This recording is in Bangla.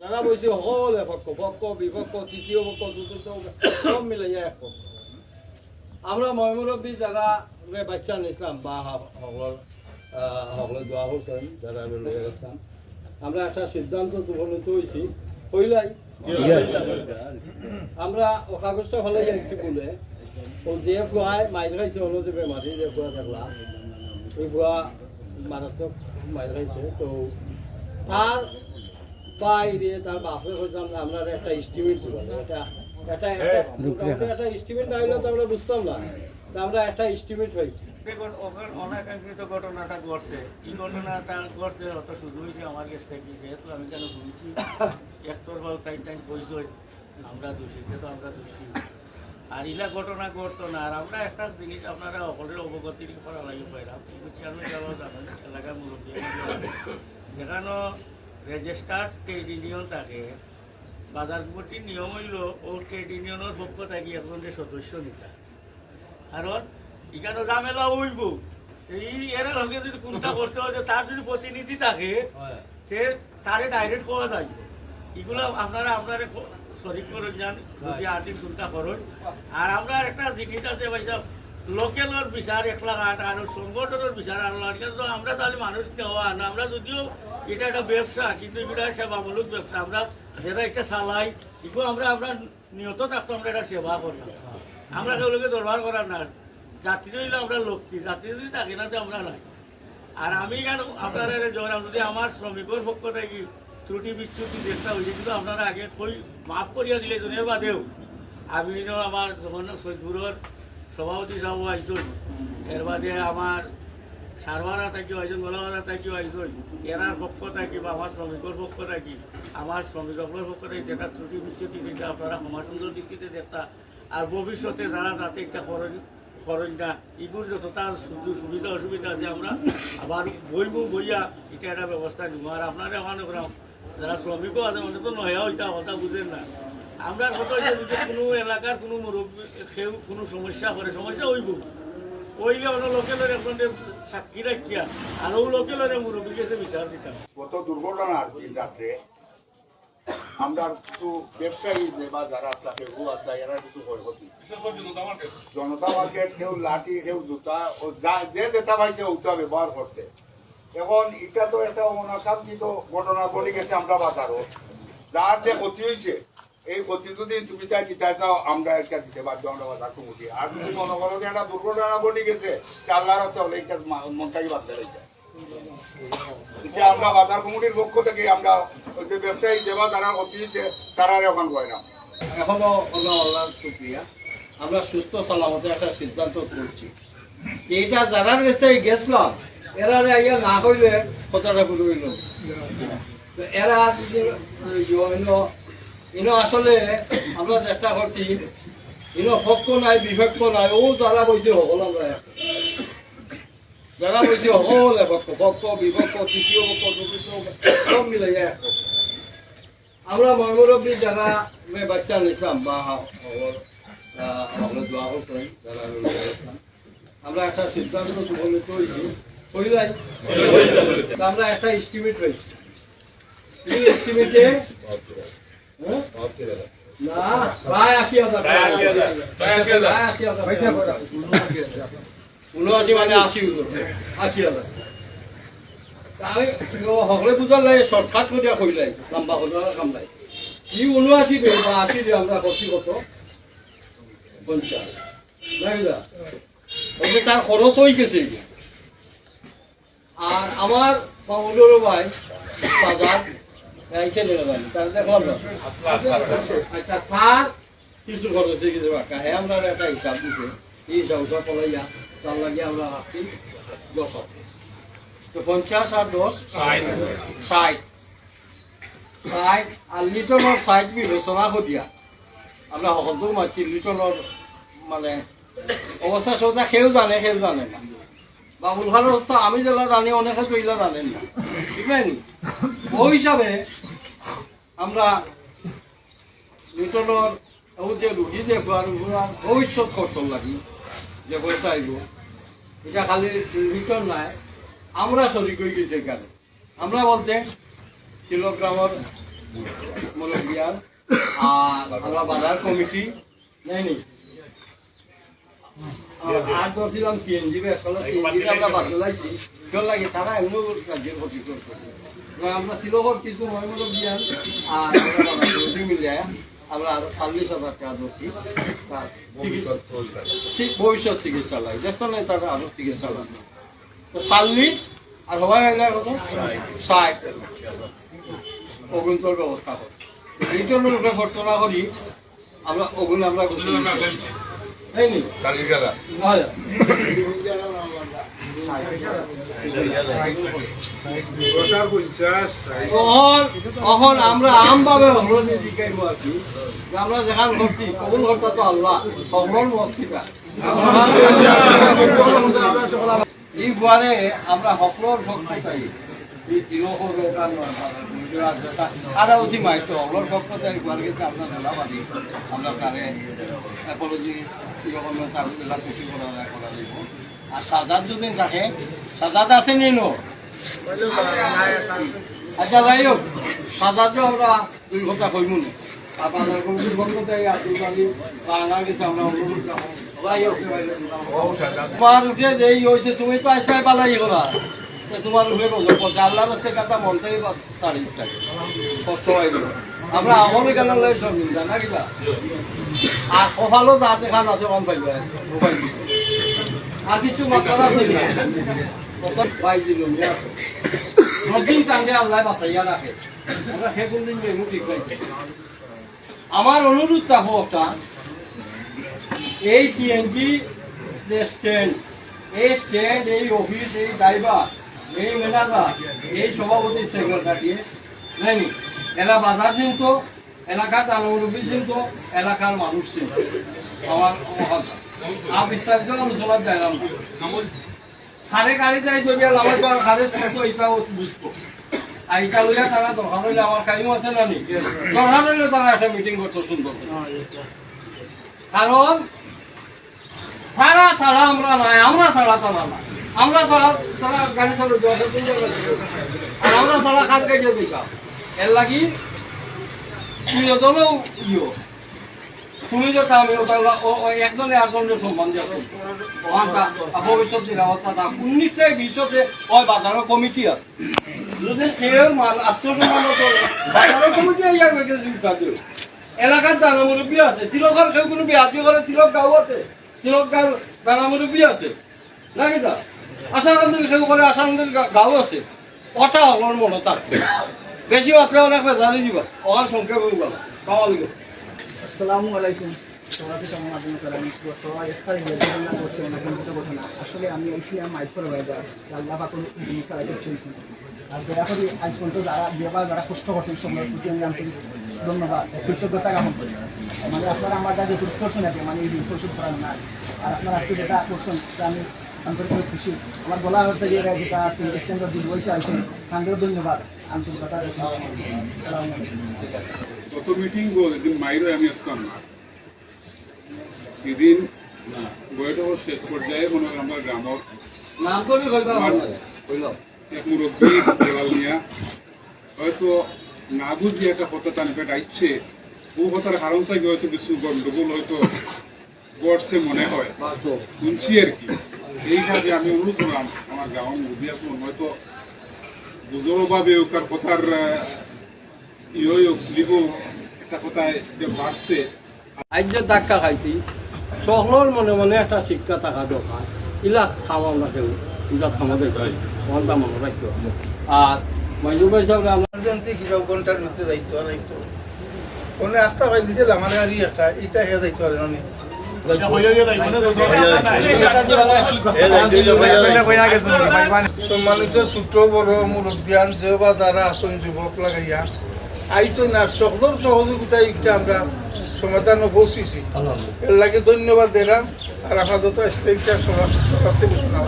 যারা বলছে সকলে পক্ষ পক্ষ বিপক্ষ তৃতীয় পক্ষ চতুর্থ সব মিলে যায় এক পক্ষ আমরা ময়মুরব্বী যারা রে বাচ্চা নিছিলাম বা সকলের সকলে দোয়া করছেন যারা লয়ে গেছিলাম আমরা একটা সিদ্ধান্ত উপনীত হয়েছি। হইলাই। আমরা ও কাগজটা হলে যাচ্ছি বলে ও যে ফুয়ায় মাইর খাইছে হলো যে বেমারি যে ফুয়া থাকলা ওই ফুয়া মারাত্মক মাইর খাইছে, তো তার বাইরে তার বাপে হইতাম আমরা একটা এস্টিমেট দিব। এটা এটা একটা একটা এস্টিমেট না হইলে তো আমরা বুঝতাম না। তা আমরা একটা এস্টিমেট হয়েছি। দেখুন ওখানে অনাকাঙ্ক্ষিত ঘটনাটা ঘটছে। এই ঘটনাটা ঘটছে অত শুরু হয়েছে আমার কাছ থেকে। যেহেতু আমি কেন একটর বা টাইম টাইম কইস আমরা দোষী তো আমরা দোষী। আর ইলা ঘটনা ঘটতো না। আর আমরা একটা জিনিস আপনারা সকলের অবগতি করা লাগে। পাইলাম কিন্তু চেয়ারম্যান এলাকার মুরব্বী যেখানে রেজিস্টার্ড ট্রেড ইউনিয়ন থাকে। বাজার কমিটির নিয়ম হইল ও ট্রেড ইউনিয়নের পক্ষ থাকি একজনের সদস্য নিতা। কারণ এখানে ঝামেলা হইব। এই এরা লগে যদি কোনটা করতে হয় যে তার যদি প্রতিনিধি থাকে সে তারে ডাইরেক্ট করা যায় এগুলো আপনারা আপনারা শরীর করে যান যদি আর্থিক চিন্তা করুন। আর আমরা একটা জিনিস আছে ভাইসা লোকেলের বিচার এক লাখ আর সংগঠনের বিচার আট লাখ কিন্তু আমরা তাহলে মানুষ নেওয়া না। আমরা যদিও এটা একটা ব্যবসা, কিন্তু এটা সেবামূলক ব্যবসা। আমরা যেটা একটা চালাই। এগুলো আমরা আমরা নিহত থাকতো, আমরা এটা সেবা করলাম আমরা কেউকে দরবার করার না। যাত্রী হইলে আমরা লক্ষ্মী যাত্রী যদি থাকি না, তো আমরা নাই। আর আমি কেন আপনারা জয়রাম যদি আমার শ্রমিকের পক্ষ থেকে ত্রুটি বিচ্যুতি চেষ্টা হয়েছে কিন্তু আপনারা আগে কই মাফ করিয়া দিলে জনের বাদেও। আমি আমার যখন সৈদপুরের সভাপতি সাহেব আইসই। এর বাদে আমার সারবারা থাকি আইসন গোলাবারা থাকি, আইসই। এরার পক্ষ থাকি বা আমার শ্রমিকের পক্ষ থাকি, আমার শ্রমিকদের পক্ষ থেকে, যেটা ত্রুটি বিচ্যুতি যেটা আপনারা ক্ষমা দৃষ্টিতে দেখতা, আর ভবিষ্যতে যারা যাতে একটা করেন করেন না এগুলো যত তার সুবিধা অসুবিধা আছে, আমরা আবার বইব বইয়া এটা একটা ব্যবস্থা নিব। আর আপনারা করাম যারা শ্রমিকও আছে মানে তো নয়া ওইটা কথা বুঝেন না। আমরা কোনো এলাকার কোনো মুরব্বী, কেউ কোনো সমস্যা করে, সমস্যা হইব। ওইলে অন্য লোকেলের এখন সাক্ষী রাখিয়া আর ও লোকেলের মুরব্বী গেছে বিচার দিতাম। গত দুর্ঘটনার দিন রাত্রে। আমরা কিছু ব্যবসায়ী যে বা যারা আসলা কেউ আসলা এরা কিছু ক্ষয়ক্ষতি। জনতা মার্কেট কেউ লাঠি, কেউ জুতা, ও যা- যেটা পাইছে ওটা ব্যবহার করছে। এখন এটা তো একটা অনাকাঙ্ক্ষিত ঘটনা বলে গেছে আমরা বাজারও যার যে ক্ষতি হয়েছে এই যদি তুমি তাই দিতে চাও, আমরা একটা দিতে বাধ্য, আমরা বাজার কমিটি আর যদি মনে করো যে একটা দুর্ঘটনা বলে গেছে আল্লাহ রাস্তা হলে একটা মনটাই বাদ এটা আমরা বাজার কমিটির পক্ষ থেকে আমরা ওই যে ব্যবসায়ী দেবা যারা অতিরিছে তারা এখন কয় না। এখনও হলো আল্লাহর শুক্রিয়া। আমরা সুস্থ, সালামতে একটা সিদ্ধান্ত করছি। এইটা যারার কাছে গেছিলাম এরা আইয়া না হইলে কথাটা বলে হইল। এরা যদি ইনো আসলে আমরা চেষ্টা করছি। ইনো পক্ষ নাই বিপক্ষ নাই ও যারা বলছে সকল আমরা। যারা বলছে সকল পক্ষ পক্ষ বিপক্ষ তৃতীয় পক্ষ চতুর্থ সব মিলে এক। আমরা ময়মুরব্বী যারা মে বাচ্চা নিছিলাম বা সকল দোয়া করতেন যারা আমরা একটা সিদ্ধান্ত উপনীত হয়েছি হইলাই আমরা একটা এস্টিমেট হয়েছি এই এস্টিমেটে উনআশি মানে আশি আশি হাজার। আমি সকলে বুঝার লাগে শর্টকাট করিয়া কইলাই লম্বা হলার কামলাই ই উনআশি বে বা আশি রে আমরা করছি কত? পঞ্চাশ। তার খরচ হয়ে গেছে আর আমার মামুলোর ভাই বাজার তার দেখলাম না আচ্ছা তার কিছু খরচ হয়ে হ্যাঁ আমরা একটা হিসাব দিছে। এই হিসাব হিসাব পলাইয়া তার লাগে আমরা রাখছি দশ। তো পঞ্চাশ আর দশ? ষাট। ষাট। আর লিটনের ষাট বিবেচনা করিয়া আমরা লিটনের মানে অবস্থা সবটা সেও জানে সেও জানে না। বাবুল খানের অবস্থা আমি যেটা জানি অনেকে তো জানেন না। ঠিক আছে ওই হিসাবে আমরা লিটনের ও যে রুগী ওগুলার ভবিষ্যৎ খরচ লাগি যে পয়সা আইব। এটা খালি লিটন নাই, আমরা শরিক হয়ে গেছি এখানে আমরা বলতে কিলোগ্রামের আর আমরা বাজার কমিটি নেয়নি আর ধরছিলাম সিএনজি আসলে সিএনজি আমরা বাদ লাইছি কেউ লাগে তারা এমনিও রাজ্যের ক্ষতি করছে। আমরা তিলকর কিছু মহিমূলক জ্ঞান আর মিলে আমরা আরও চল্লিশ হাজার টাকা ধরছি। ভবিষ্যৎ। চিকিৎসা লাগে জ্যেষ্ঠ নেতারা আরও চিকিৎসা লাগে তো চল্লিশ আর সবাই মিলে কত? ষাট। অগুন্তর ব্যবস্থা করে এইটার উপরে প্রার্থনা করি আমরা অগুন আমরা করছি। হয়। অহন অহন আমরা আমভাবে হলনি জিকাইব আর কি। আমরা যেখান করছি কবুল করতে তো আল্লাহ সকল মস্তিকা। আমরা ভক্ত চাই আরও মাইতো সকলের ভক্ত একবার গেছে আমরা মেলা পারি আমরা তারে অ্যাপোলজি তিলকর তার মেলা খুশি করা করা যাইব আর সাদাত যদি থাকে সাদাত আছে নি নো আচ্ছা যাই হোক সাদাতে আমরা দুই ঘণ্টা কইব না আপনাদের কোনো দুই ঘণ্টা তাই আব্দুল আলী বাংলা গেছে আমরা অনুরোধ তোমার উঠে যে এই হয়েছে তুমি তো আজকে পালাই তো তোমার উঠে বলছো পয়সা আল্লাহ রাস্তায় কাটা মনটাই তারিখ থাকে কষ্ট হয় আমরা আমার এখানে লই সব নিন্দা না কিবা আর কপালও তার এখান আছে কম পাইবে আর কিছু মাত্রা আছে আমরা অনুরোধ থাকব একটা। এই সিএনজি স্ট্যান্ড এই স্ট্যান্ড এই অফিস এই ড্রাইভার এলাকার মানুষ চিনত। আমার আর আলোচনা দিলাম খারে গাড়ি যাই যদি আমার তো খারে তো ইটাও বুঝব। লইয়া তারা দরকার হইলে আমার কাহিনী আছে না নি? দরকার একটা মিটিং করতে, সুন্দর কারণ, তারা ছাড়া আমরা নাই, আমরা ছাড়া তারা না আমরা ছাড়া তারা গাড়ি চালু আমরা খাত কাটিয়ে দিতাম এর লাগি তিনজনও ইয়ে। তুমি আমি একজনে একজনের সম্মান দিয়ে ভবিষ্যৎ তা বিশতে ওই বাজারের কমিটি আছে। যদি কেউ মাল আত্মসম্মান বাজারের কমিটি গেছে চিন্তা দিও এলাকার দানা মুরব্বী আছে। তিলকের কোনো বিয়াজি করে তিলক গাঁও আছে। তিলক দানা মুরব্বী আছে। নাকি দা আশানন্দের কেউ করে আশানন্দের গাঁও আছে। ওটা আমার মনে থাকবে বেশি মাত্রা অনেক জানি দিবা। আসসালামু আলাইকুম। আসলে আমি যারা যারা কষ্ট আমি মানে মানে না আর আপনারা আজকে যেটা করছেন আমি আন্তরিকভাবে খুশি। আমার বলা হতে গিয়ে যেটা আছে স্ট্যান্ডার্ড দিন বৈশা আছেন তাদেরও ধন্যবাদ। আসসালামু আলাইকুম। গত মিটিং গো এদিন মাইরো আমি আসতাম না। এদিন বইটা শেষ পর্যায়ে মনে হয় আমার গ্রামর নাম করে কইবা কইলাম এক মুরব্বী দেওয়াল নিয়া হয়তো না বুঝি একটা কথা তার পেট আইচ্ছে ও কথার কারণ থেকে হয়তো কিছু গন্ডগোল হয়তো গড়ছে মনে হয়। শুনছি আর কি। এইভাবে আমি অনুরোধ করলাম আমার মুরব্বী আসুন হয়তো বাবে ওকার কথার ইয়ে হোক স্লিপ একটা কথায় যে বাড়ছে। আজ যে ধাক্কা খাইছি সকলের মনে মনে একটা শিক্ষা থাকা দরকার। ইলা খামাও না কেউ ইলা খামা দেখতে ঘণ্টা মনে রাখতে হবে। আর মঞ্জু ভাই সাহেব আমরা ইমার্জেন্সি কিবা ঘণ্টার ভিতরে যাইতো আর যাইতো কোনে আস্তা পাই দিছিল আমার গাড়ি একটা এটা হে যাইতো আর অনেক সম্মানিত ছোট বড় মুরব্বিয়ান যে বা যারা আসন যুবক লাগাইয়া আইতো না সকলের সহযোগিতা একটা আমরা সমাধান পৌঁছেছি এর লাগে ধন্যবাদ দিলাম আর আপাতত স্টেজটা সবার সবার থেকে শোনা